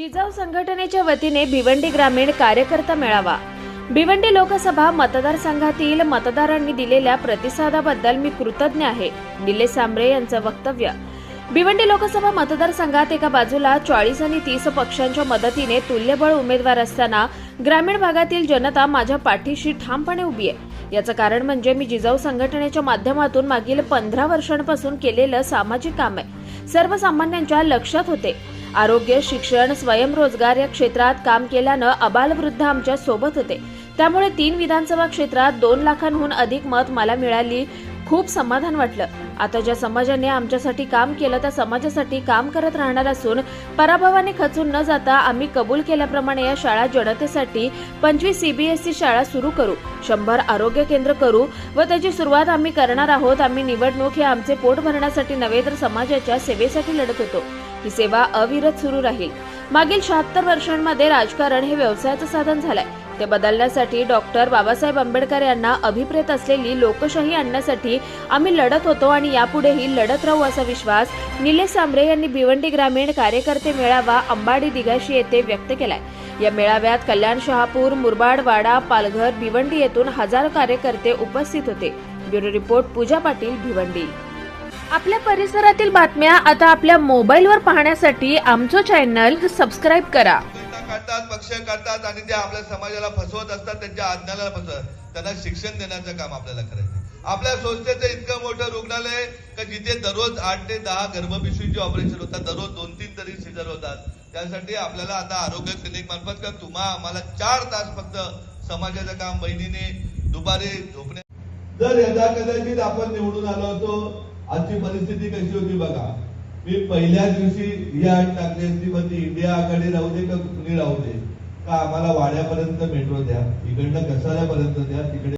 जिजाऊ संघटनेच्या वतीने भिवंडी ग्रामीण कार्यकर्ता मेळावा. भिवंडी लोकसभा मतदारसंघातील मतदारांनी दिलेल्या प्रतिसादाबद्दल मी कृतज्ञ आहे निलेश सांबरे यांचं वक्तव्य. भिवंडी लोकसभा मतदारसंघात एका बाजूला चाळीस आणि तीस पक्षांच्या मदतीने तुल्यबळ उमेदवार असताना ग्रामीण भागातील जनता माझ्या पाठीशी ठामपणे उभी आहे. याचं कारण म्हणजे मी जिजाऊ संघटनेच्या माध्यमातून मागील पंधरा वर्षांपासून केलेलं सामाजिक काम आहे. सर्वसामान्यांच्या लक्षात होते. आरोग्य शिक्षण स्वयंरोजगार या क्षेत्रात काम केल्यानं अबालवृद्ध आमच्यासोबत होते. त्यामुळे तीन विधानसभा क्षेत्रात दोन लाखांहून अधिक मत मला मिळाली. खूप समाधान वाटलं. आता ज्या समाजाने आमच्यासाठी काम केलं त्या समाजासाठी काम करत राहणार असून पराभवाने खचून न जाता आम्ही कबूल केल्याप्रमाणे या शाळा जनतेसाठी पंचवीस सीबीएसई शाळा सुरू करू. शंभर आरोग्य केंद्र करू व त्याची सुरुवात आम्ही करणार आहोत. आम्ही निवडणूक हे आमचे पोट भरण्यासाठी नव्हे तर समाजाच्या सेवेसाठी लढत होतो. ही सेवा अविरत सुरू राहील. मागील शहात्तर वर्षांमध्ये राजकारण हे व्यवसायाचं साधन झालंय. ते बदलण्यासाठी डॉक्टर बाबासाहेब आंबेडकर यांना अभिप्रेत असलेली लोकशाही आणण्यासाठी आम्ही लढत होतो आणि यापुढेही लढत राहू असा विश्वास निलेश सांबरे यांनी भिवंडी ग्रामीण कार्यकर्ते मेळावा अंबाडी दिघाशी येथे व्यक्त केलाय. या मेळाव्यात कल्याण शहापूर मुरबाड वाडा पालघर भिवंडी येथून हजारो कार्यकर्ते उपस्थित होते. Bureau report Pooja Patil Bhiwandi. आपल्या परिसरातील बातम्या आता आपल्या मोबाईलवर पाहण्यासाठी आमचं चॅनल सबस्क्राईब करा. काढतात पक्ष काढतात आणि ते आपल्या समाजाला फसवत असतात त्यांच्या आज्ञाला फसवत त्यांना शिक्षण देण्याचं काम आपल्याला करायचं आपल्या संस्थेचं इतकं मोठं रुग्णालय आहे का जिथे दररोज आठ ते दहा गर्भपिशवीचे ऑपरेशन होतात दररोज दोन तीन तरी सिजर होतात. त्यासाठी आपल्याला आता आरोग्य क्लिनिक मार्फत का तुम्हा आम्हाला चार तास फक्त समाजाचं काम बहिणीने दुपारी झोपणे जर यदा कदाचित आपण निवडून आलो होतो आजची परिस्थिती कशी होती बघा? मी पहिल्या दिवशी ही आठ टाकली असती पण ती इंडिया आघाडी राहू दे का कुणी राहू दे? का आम्हाला वाड्यापर्यंत मेट्रो द्या? इकडनं कसाऱ्यापर्यंत द्या तिकडे